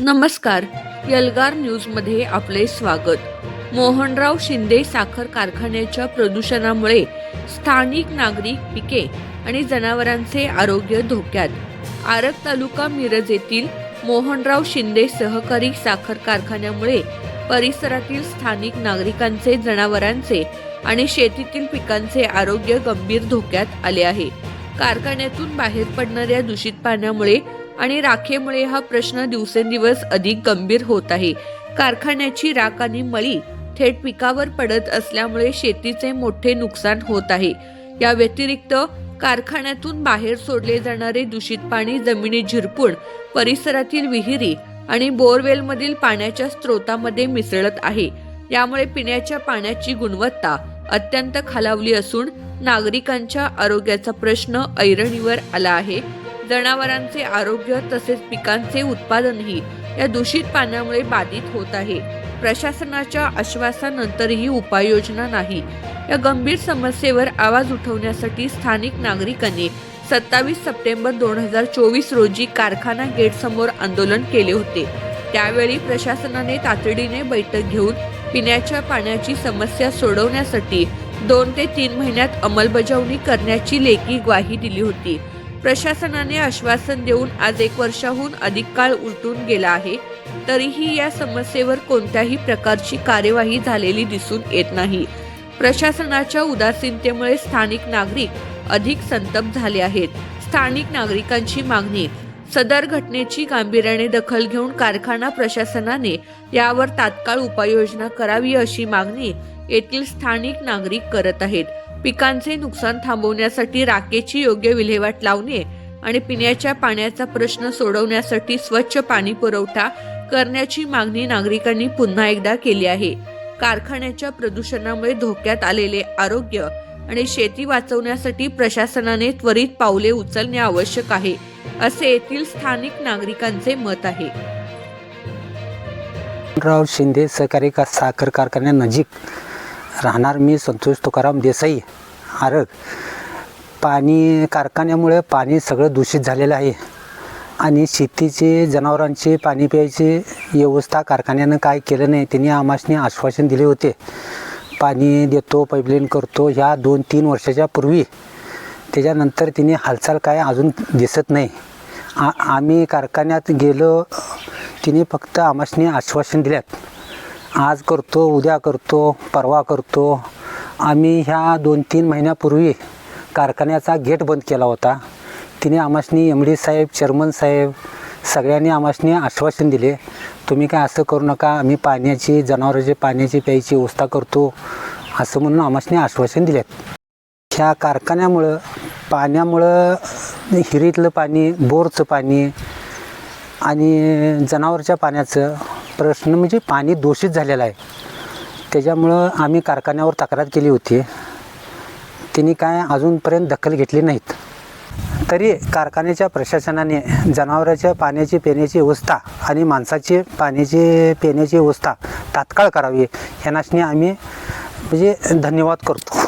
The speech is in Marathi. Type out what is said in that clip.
नमस्कार यलगार न्यूजमध्ये आपले स्वागत. मोहनराव शिंदे साखर कारखान्याच्या प्रदूषणामुळे स्थानिक नागरिक पिके आणि जनावरांचे आरोग्य धोक्यात. आरग तालुका मिरज येथील मोहनराव शिंदे सहकारी साखर कारखान्यामुळे परिसरातील स्थानिक नागरिकांचे जनावरांचे आणि शेतीतील पिकांचे आरोग्य गंभीर धोक्यात आले आहे. कारखान्यातून बाहेर पडणाऱ्या दूषित पाण्यामुळे आणि राखेमुळे हा प्रश्न दिवसेंदिवस अधिक गंभीर होत आहे. कारखान्याची राख आणि मळी थेट पिकावर पडत असल्यामुळे शेतीचे मोठे नुकसान होत आहे. या व्यतिरिक्त कारखान्यातून बाहेर सोडले जाणारे दूषित पाणी जमिनी झिरपून परिसरातील विहिरी आणि बोरवेलमधील पाण्याच्या स्रोतामध्ये मिसळत आहे. यामुळे पिण्याच्या पाण्याची गुणवत्ता अत्यंत खालावली असून नागरिकांच्या आरोग्याचा प्रश्न ऐरणीवर आला आहे. जनावरांचे आरोग्य तसेच पिकांचे उत्पादनही या दूषित पाण्यामुळे बाधित होत आहे. प्रशासनाच्या आश्वासानंतरही उपाययोजना नाही. या गंभीर समस्येवर आवाज उठवण्यासाठी स्थानिक नागरिकांनी सत्तावीस सप्टेंबर दोन हजार चोवीस रोजी कारखाना गेट समोर आंदोलन केले होते. त्यावेळी प्रशासनाने तातडीने बैठक घेऊन पिण्याच्या पाण्याची समस्या सोडवण्यासाठी दोन ते तीन महिन्यात अंमलबजावणी करण्याची लेखी ग्वाही दिली होती. प्रशासनाने आश्वासन देऊन आज एक वर्षाहून अधिक काळ उलटून गेला आहे. तरीही या समस्येवर कोणत्याही प्रकारची कार्यवाही झालेली दिसून येत नाही. प्रशासनाच्या उदासीनतेमुळे स्थानिक नागरिक अधिक संतप्त झाले आहेत. स्थानिक नागरिकांची मागणी सदर घटनेची गांभीर्याने दखल घेऊन कारखाना प्रशासनाने यावर तात्काळ उपाययोजना करावी अशी मागणी येथील स्थानिक नागरिक करत आहेत. पिकांचे नुकसान थांबवण्यासाठी राखेची योग्य विल्हेवाट लावणे आणि पिण्याच्या पाण्याचा प्रश्न सोडवण्यासाठी स्वच्छ पाणी पुरवठा करण्याची मागणी नागरिकांनी पुन्हा एकदा केली आहे. कारखान्याच्या प्रदूषणामुळे धोक्यात आलेले आरोग्य आणि शेती वाचवण्यासाठी प्रशासनाने त्वरित पावले उचलणे आवश्यक आहे असे येथील स्थानिक नागरिकांचे मत आहे. राव शिंदे सहकारी का साखर कारखान्यानजीक राहणार मी संतोष तुकाराम देसाई. आरग पाणी कारखान्यामुळे पाणी सगळं दूषित झालेलं आहे. आणि शेतीचे जनावरांचे पाणी प्यायची व्यवस्था कारखान्यानं काय केलं नाही त्यांनी आम्हासने आश्वासन दिले होते. पाणी देतो पाईपलाईन करतो ह्या दोन तीन वर्षाच्या पूर्वी. त्याच्यानंतर तिने हालचाल काय अजून दिसत नाही. आ आम्ही कारखान्यात गेलो तिने फक्त आमासने आश्वासन दिल्यात. आज करतो उद्या करतो परवा करतो. आम्ही ह्या दोन तीन महिन्यापूर्वी कारखान्याचा गेट बंद केला होता. तिने आमासनी एम डी साहेब चेअरमन साहेब सगळ्यांनी आमासनी आश्वासन दिले तुम्ही काय असं करू नका आम्ही पाण्याची जनावरांची पाण्याची प्यायची व्यवस्था करतो. असं म्हणून आमासनी आश्वासन दिलेत. ह्या कारखान्यामुळं पाण्यामुळं हिरीतलं पाणी बोरचं पाणी आणि जनावरच्या पाण्याचं प्रश्न म्हणजे पाणी दूषित झालेलं आहे. त्याच्यामुळं आम्ही कारखान्यावर तक्रार केली होती. त्यांनी काय अजूनपर्यंत दखल घेतली नाहीत. तरी कारखान्याच्या प्रशासनाने जनावरांच्या पाण्याची पिण्याची व्यवस्था आणि माणसाची पाण्याची पिण्याची व्यवस्था तात्काळ करावी ह्यानाशनी आम्ही म्हणजे धन्यवाद करतो.